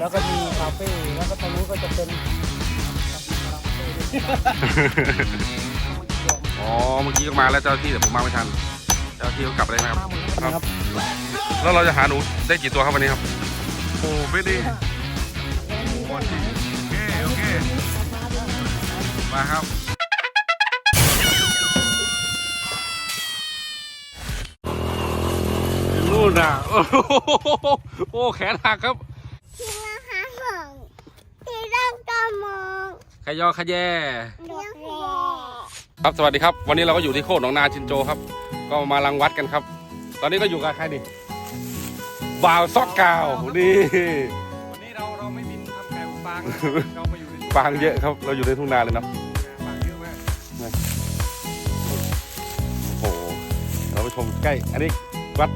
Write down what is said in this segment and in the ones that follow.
แล้วก็มีคาเฟ่แล้วก็ทางนู้นก็จะเป็นอ๋อ เมื่อกี้ก็มาแล้วเจ้าหน้าที่แต่ผมมาไม่ทัน เจ้าหน้าที่เขากลับไปได้ไหมครับมาหมดแล้วนะครับ แล้วเราจะหาหนูได้กี่ตัวครับวันนี้ครับ โอ้ไม่ดีโอเคโอเค มาครับ นู่นน่ะ โอ้โหโอ้แขนหักครับที่มาหาของที่ร่างกามอง ขยอขยแยดอกแร่ครับสวัสดีครับ วันนี้เราก็อยู่ที่โคกหนองนาชินโจครับ ก็มารังวัดกันครับ ตอนนี้ก็อยู่กับใครดิบ่าวซอกกาวนี่วันนี้เราเราไม่บินทำไก่ฟางนะเรามาอยู่ในฟางเยอะครับ เราอยู่ในทุ่งนาเลยเนาะฟางเยอะมากโอ้โหเราไปชมใกล้ อันนี้วัด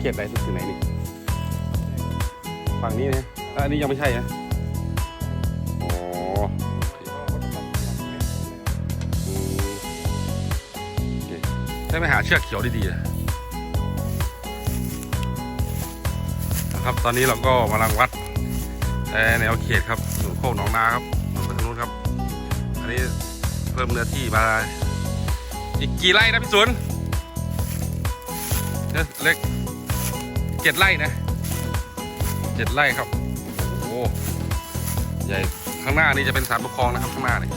เขตไหนสุดที่ไหนนี่ฝั่งนี้นะอะอันนี้ยังไม่ใช่นะอ๋ออื ได้ไหมหาเชือกเขียวดีๆนะครับ ตอนนี้เราก็มาลังวัดเอ่อแนวเขตครับหนูโคกหนองนาครับหนูไปทางนู้นครับ อันนี้เพิ่มเนื้อที่มาอีกกี่ไร่นะพี่สุนเล็กเจ็ดไร่นะเจ็ดไร่ครับโอ้ใหญ่ข้างหน้านี่จะเป็นสารปกครองนะครับข้างหน้านี่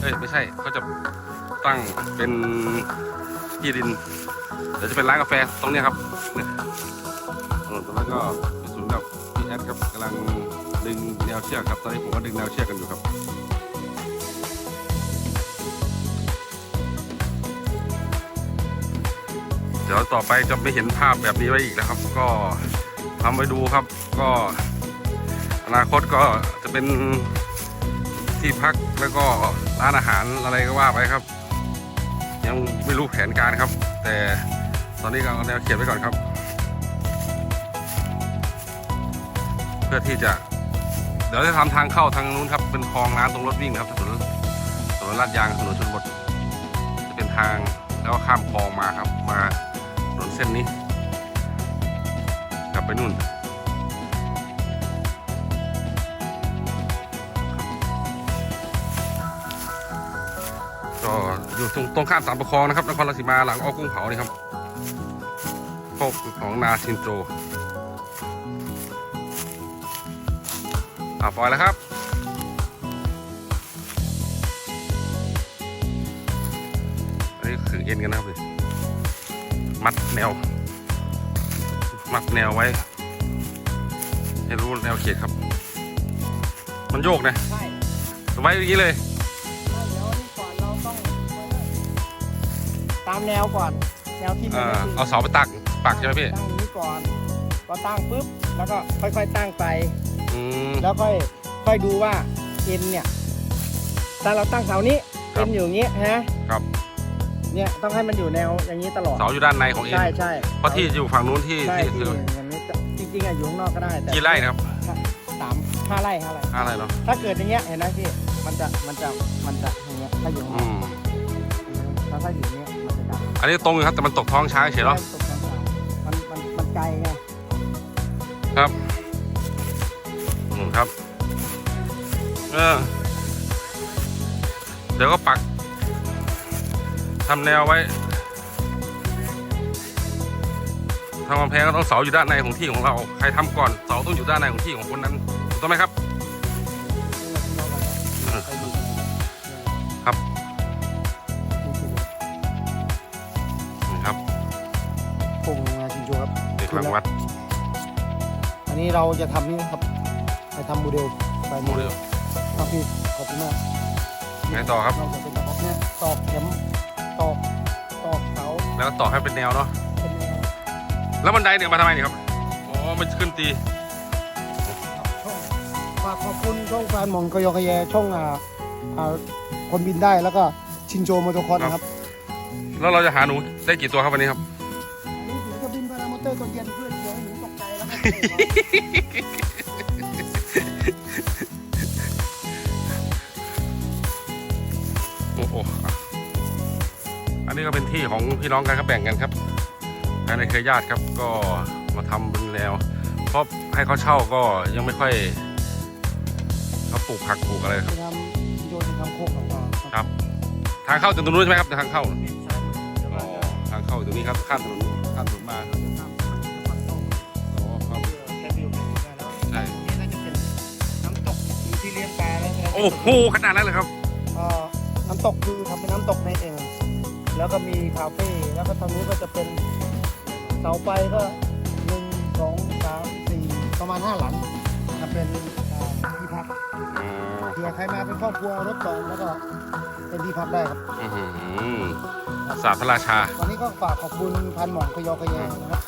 เอ้ยไม่ใช่เขาจะตั้งเป็น ที่ดินเดี๋ยวจะเป็นร้านกาแฟตรงนี้ครับเนี่ยแล้วก็พี่สุนกับพี่แอดครับกำลังดึงแนวเชือกครับตอนนี้ผมก็ดึงแนวเชือกกันอยู่ครับเดี๋ยวต่อไปจะไม่เห็นภาพแบบนี้ไว้อีกนะครับ ก็ทำไว้ดูครับ ก็อนาคตก็จะเป็นที่พักแล้วก็ร้านอาหารอะไรก็ว่าไปครับ ยังไม่รู้แผนการครับ แต่ตอนนี้ก็เอาแนวเขียนไว้ก่อนครับ เพื่อที่จะ เดี๋ยวจะทำทางเข้าทางนู้นครับ เป็นคลองน้ำตรงรถวิ่งนะครับถนนถนนลาดยางถนนชนบทจะเป็นทางแล้วก็ข้ามคลองมาครับ มาถนนเส้นนี้ กลับไปนู่น อยู่ตรงตรงข้ามสามประคองนะครับนครราชสีมาหลังออกกุ้งเผานี่ครับโคกของนาชินโจอ่าปล่อยแล้วครับอันนี้คือเอ็นกันนะครับเลยมัดแนว มัดแนวไว้ ให้รู้แนวเขตครับ มันโยกนะใช่ไว้อย่างนี้เลย ตามแนวก่อน แนวที่เอ่มันอไม่เอาเสาไปตักปักใช่ไหมพี่ตั้งนี้ก่อนก็ตั้งปุ๊บแล้วก็ค่อยๆตั้งไป อืม แล้วค่อยค่อยดูว่าเอ็นเนี่ยถ้าเราตั้งเสานี้ครัเอ็บนอยู่อย่างเงี้ยฮะครับ เนี่ยต้องให้มันอยู่แนวอย่างนี้ตลอดเสาอยู่ด้านในของเอ็นใช่ใช่เพราะที่อยู่ฝั่งนู้นที่ใช่ที่ที่คืออย่างนี้จริงๆอะอยู่ข้างนอกก็ได้แต่กี่ไร่นะครับสามห้าไร่ห้าไร่ ห้าไร่เนาะถ้าเกิดอย่างเงี้ยเห็นไหมพี่ มันจะ มันจะ มันจะอย่างเงี้ย ถ้าอยู่ข้างนอือกมถ้าถ้าอยู่เนี้ยมันจะดัง อันนี้ตรงอยู่ครับแต่มันตกท้องช้างเฉยเนาะตกกลางๆมันมันมันไกลไงครับอืมครับ เออ เดี๋ยวก็ปักทำแนวไว้ทำกำแพงก็ต้องเสาอยู่ด้านในของที่ของเรา ใครทำก่อนเสาต้องอยู่ด้านในของที่ของคนนั้น งงานชินโจครับเด็กหลังวัด อันนี้เราจะทำนี่ครับไปทำโมเดลไปโมเดลครับพี่ขอบคุณมากไงต่อครับเราจะเป็นแบบเนี้ยตอกเข็มตอกตอกเสาแล้วก็ต่อให้เป็นแนวเนาะเป็นแนวแล้วบันไดเนี่ยมาทำไมเนี่ยครับอ๋อมันขึ้นตีช่องฝากขอบคุณช่องแฟนหมองกยกแยช่องอ่าอ่าคนบินได้แล้วก็ชินโจโมโตคอสนะครับ แล้วเราจะหาหนูได้กี่ตัวครับวันนี้ครับ โอ้โหอะอันนี้ก็เป็นที่ของพี่น้องกันครับแบ่งกันครับภายในเครือญาติครับก็มาทำเป็นแนวเพราะให้เขาเช่าก็ยังไม่ค่อยเขาปลูกผักปลูกอะไรครับจะทำโยนจะทำโคกของนาครับ ทางเข้าจากตรงนู้นใช่ไหมครับทางเข้าดินซ้ายมือจะอ๋มาอทางเข้าตรงนี้ครับข้ามถนนข้ามถนนมาจะท ที่เลี้ยงปลาแล้วโอ้โหขนาดนั้นเลยครับเอ่อน้ำตกคือทำเป็นน้ำตกในเองแล้วก็มีคาเฟ่แล้วก็ทางนู้นก็จะเป็นเสาไฟก็หนึ่งสองสามสี่ประมาณห้าหลังจะเป็นอ่าที่พักอ๋อเผื่อใครมาเป็นครอบครัวรถจองแล้วก็เป็นที่พักได้ครับ อื้อหือศาสตร์พระราชาวันนี้ก็ฝากขอบคุณพันหม่องขยอขยแยงนะครับ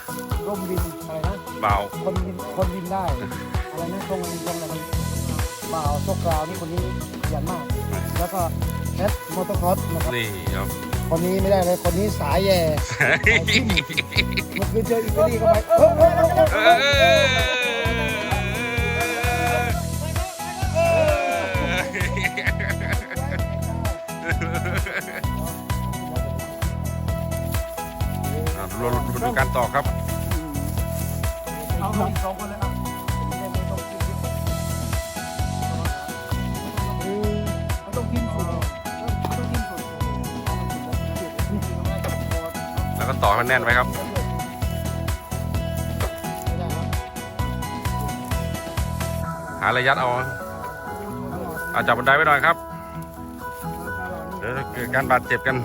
ร่มวินอะไรนะ เบา คนวินคนวินได้ อะไรนะตรงนี้ตรงอะไร บ่าวโชคกราวนี่คนนี้ขยันมาก แล้วก็แอดมอเตอร์ครอสนะครับนี่ครับ คนนี้ไม่ได้เลยคนนี้สายแย่เมื่อคืนเจออิตาลีเข้าไปเฮ้ยเฮ้ยเฮ้ยเฮ้ยเอเฮ้ยออะดูดูดูการต่อครับ เอาสองสองคนเลยครับ ต่อให้มันแน่นไว้ครับหาระยัดเอาอาจับบันไดไว้หน่อยครับเดี๋ยวจะเกิดการบาดเจ็บกัน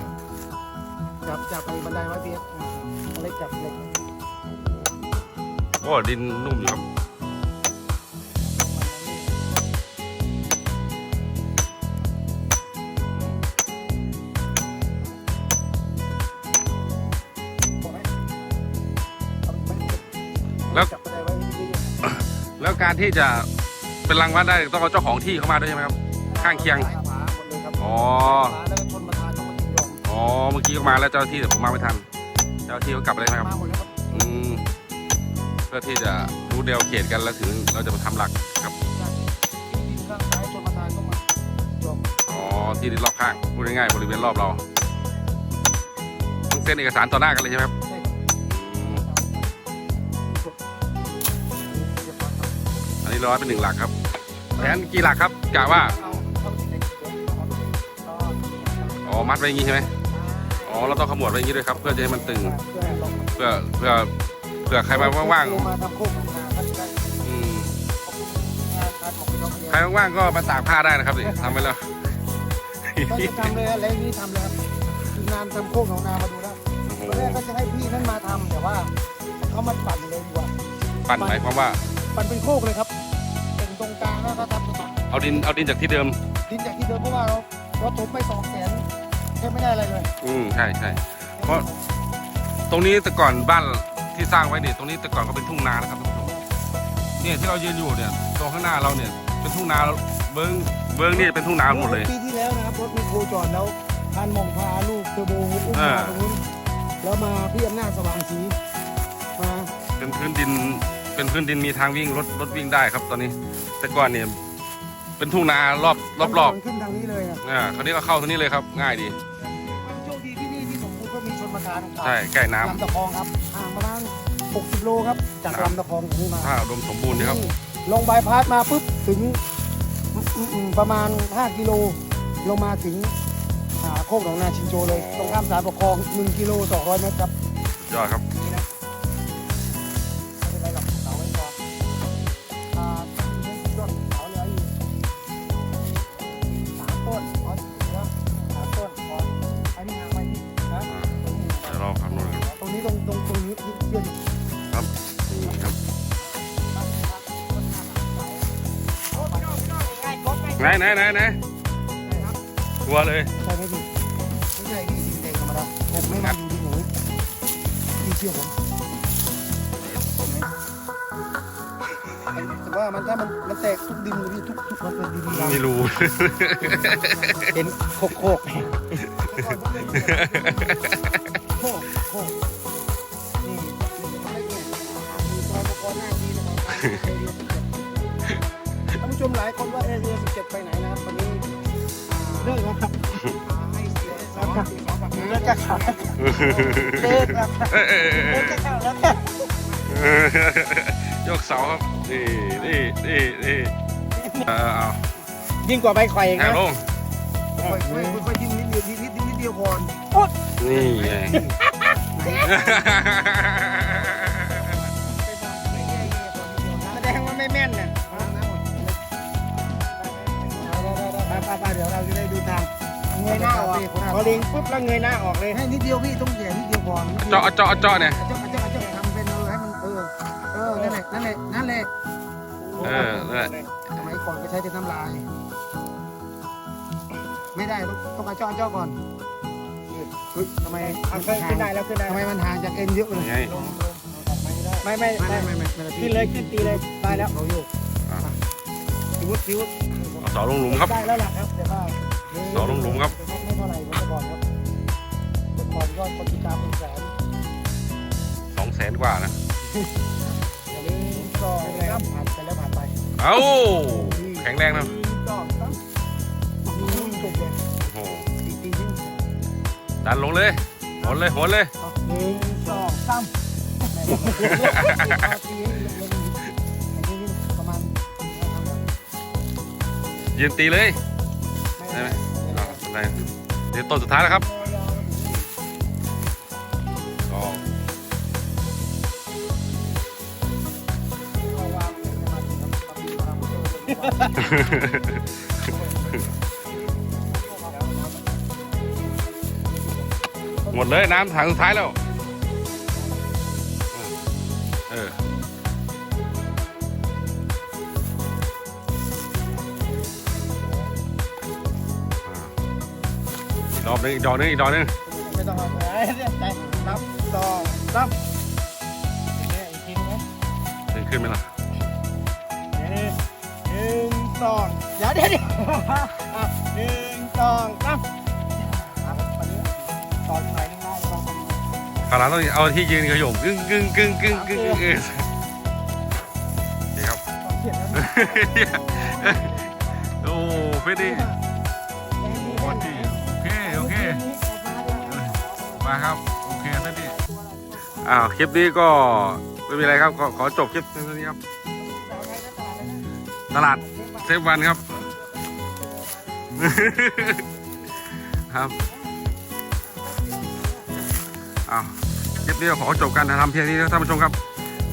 จับจับไอ้บันไดไว้เพียเล็กจับเล็กโอ้ดินนุ่มอยู่ครับ การที่จะเป็นรังวัดได้ต้องเอาเจ้าของที่เข้ามาด้วยใช่ไหมครับ ข้างเคียง อ๋อ แล้วก็ชนประธานต้องมายินยอมอ๋อ เมื่อกี้ก็มาแล้วเจ้าหน้าที่แต่ผมมาไม่ทัน เจ้าหน้าที่เขากลับไปเลยไหมครับ มาหมดแล้วครับอืม เพื่อที่จะรู้แนวเขตกันแล้วถึงเราจะมาทำหลักครับจากที่ดินข้างซ้ายชนประธานต้องมายอมอ๋อ ที่ดินรอบข้างพูดง่ายๆบริเวณรอบเราต้องเซ็นเอกสารต่อหน้ากันเลยใช่ไหมครับ นนี้ร้อยเป็นหนึ่งหลักครับแผนกี่หลักครับกะว่าเอาเข้าไปในเดี๋ยวเอาเอาเอาอ๋อมัดไว้อย่างงี้ใช่ไหมอ๋อเราต้องขมวดไว้อย่างงี้ด้วยครับ เพื่อจะให้มันตึง เพื่อให้ลงเพื่อเพื่อเพื่อใครมาว่างมาทำโคกของนาก็จะได้ๆอืมขอบคุณงานการของพี่น้องใครว่างๆก็มาตากผ้าได้นะครับนี่ทำไปแล้วก็จะทำเลยอะไรนี้ทำเลยครับคืองานทำโคกของนามาดูแล้วโอ้โหตอนแรกก็จะให้พี่นั่นมาทำแต่ว่าเขามาปั่นเลยดีกว่าปั่นหมายความว่าปั่นเป็นโคกเลยครับเป็น ตรงกลางแล้วก็ทำเป็นเอาดินเอาดินจากที่เดิม ดินจากที่เดิมเพราะว่าเราเราถมไปสองแสนแค่ไม่ได้อะไรเลย อืมใช่ใช่เพราะตรงนี้แต่ก่อนบ้านที่สร้างไว้เนี่ยตรงนี้แต่ก่อนก็เป็นทุ่งนานะครับท่านผู้ชมเนี่ยที่เรายืนอยู่เนี่ยตรงข้างหน้าเราเนี่ยเป็นทุ่งนาเบิ้งเบิ้งนี่เป็นทุ่งนาหมดเลยปีที่แล้วนะครับรถมีโคจอดแล้วพานหมองพาลูกเทอร์โบอุ้มอ่ามาตรงนู้นแล้วมาพี่อำนาจสว่างสีมาเป็นพื้นดิน เป็นพื้นดินมีทางวิ่งรถรถวิ่งได้ครับตอนนี้ แต่ก่อนเนี่ยเป็นทุ่งนารอบรอบรอบขึ้นทางนี้เลยนะอ่าคราวนี้ก็เข้าทางนี้เลยครับ ง่ายดีโชคดีที่นี่ที่สมบูรณ์ก็มีชนประทานครับใช่ใกล้น้ำลำตะคองครับห่างประมาณ60โลครับจากครับลำตะคองตรงนี้มาถ้าอุดมสมบูรณ์ดีครับนี่ลงบายพาสมาปุ๊บถึงอืมอืมประมาณ 5 กิโลลงมาถึงหาโคกหนองนาชินโจเลยตรงข้ามสารปกครอง 1 กิโล 200 เมตรครับยอดครับ ไหนไหนไหนไหนทัวร์เลยใช่ไหมพี่ไม่ใช่พี่ดินแดงธรรมดาผมไม่มาอยู่ดินหนูพี่เชื่อผมแต่ว่ามันถ้ามันมันแตกทุกดินเลยพี่ทุกทุกมันเป็นดินดำไม่รู้ เป็นโคกโจะเลิกแล้วเอ้ยเอ้ยเอ้ยเลิเอ้กยจะขาแล้วค่ะเยกเสาครับนี่นี่นี่นี่เออเอายิ่งกว่าใบข่อยอีกแอบนะลงค่อยๆค่อยๆดิ้นนิดเดียวนิดนิดนิดเดียวก่อนนี่ไงแสดงว่าไม่แม่นเนี่ยไปไปไปเดี๋ยวเราจะได้ดูทาง เงยหน้าออกพอลิงปุ๊บแล้วเงยหน้าออกเลยให้นิดเดียวพี่ต้องแย่นิดเดียวก่อนเจาะเจาะเจาะเนี่ยเจ้าเจ้าเจ้าทำเป็นเออให้มันเออเออนั่นแหละนั่นแหละนั่นแหละเออนั่นแหละสมัยก่อนก็ใช้เป็นน้ำลาย ไม่ได้ต้องต้องเอาเจ้าเจ้าก่อนเฮ้ยทำไมเอาขึ้นขึ้นได้แล้วขึ้นได้ทำไมมันห่างจากเอ็นเยอะเลยนี่ไงไม่ไม่ไม่ไม่ไม่ไม่ไม่ขึ้นเลยขึ้นตีเลยได้แล้วเราโยกอะคิวคิวเอาเสาลงหลุมครับได้แล้วล่ะครับแต่ว่า เสาลงหลุมครับไม่เท่าไหร่เหมือนแต่ก่อนครับแต่ก่อนยอดคนติดตามเป็นแสนสองแสนกว่านะอย่างนี้ก็ครับผ่านไปแล้วผ่านไปเอ้าแข็งแรงนะก็ตั้งนี่จบเลยโอ้โหอีกทีนึงดันลงเลยโหนเลยโหนเลยหนึ่งสองสามทีลงลงอันนี้ประมาณยืนตีเลยได้ไหม อ่าได้เดี๋ยวต้นสุดท้ายแล้วครับก็หมดเลยน้ำถังสุดท้ายแล้ว อีกรอบนึงอีกดอกนึงอีกดอกนึงไม่ต้องเอาใจนับสองสามเนี่ยอีกทีนึงนะดึงขึ้นไหมล่ะหนึ่งหนึ่งสองเดี๋ยวเดี๋ยวเดี๋ยวอะหนึ่งสองสามอะวันนี้ตอนไหนนึงได้ลองดูคราวหลังต้องเอาที่ยืนขยมกึ่งกึ่งกึ่งกึ่งกึ่งเออนี่ครับ เขียนแล้วโอ้เฟดดี้โอเคโอเค มาครับ โอเคเฟดดี้อ้าวคลิปนี้ก็ไม่มีอะไรครับขอขอจบคลิปเท่านี้ครับ ตลาดเซฟวันครับ ครับอ้าวคลิปนี้ก็ขอจบการถ่ายทำเพียงนี้นะท่านผู้ชมครับ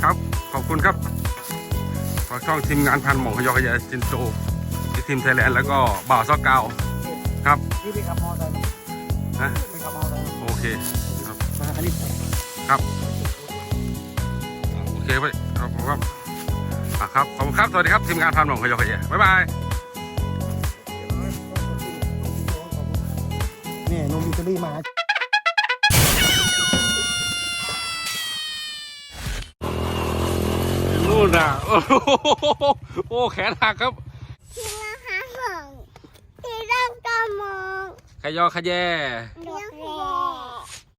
ครับขอบคุณครับฝากช่องทีมงานพันหม่องขยอขยะจินโจที่ทีมไทยแลนด์แล้วก็บ่าวซอกเกาครับนี่ไปขับมอเตอร์ไซค์นะไปขับมอเตอร์ไซค์โอ เคครับมาอันนี้ครับโอเคไปครับผมครับอะครับขอบคุณครับสวัสดีครับทีมงานพันหม่องขยอขยะบ๊ายบายเนี่ยนมอิตาลีมานู่นน่ะโอ้โหโอ้แขนหักครับที่มาหาของที่ร่างก็มองขยอขยะอื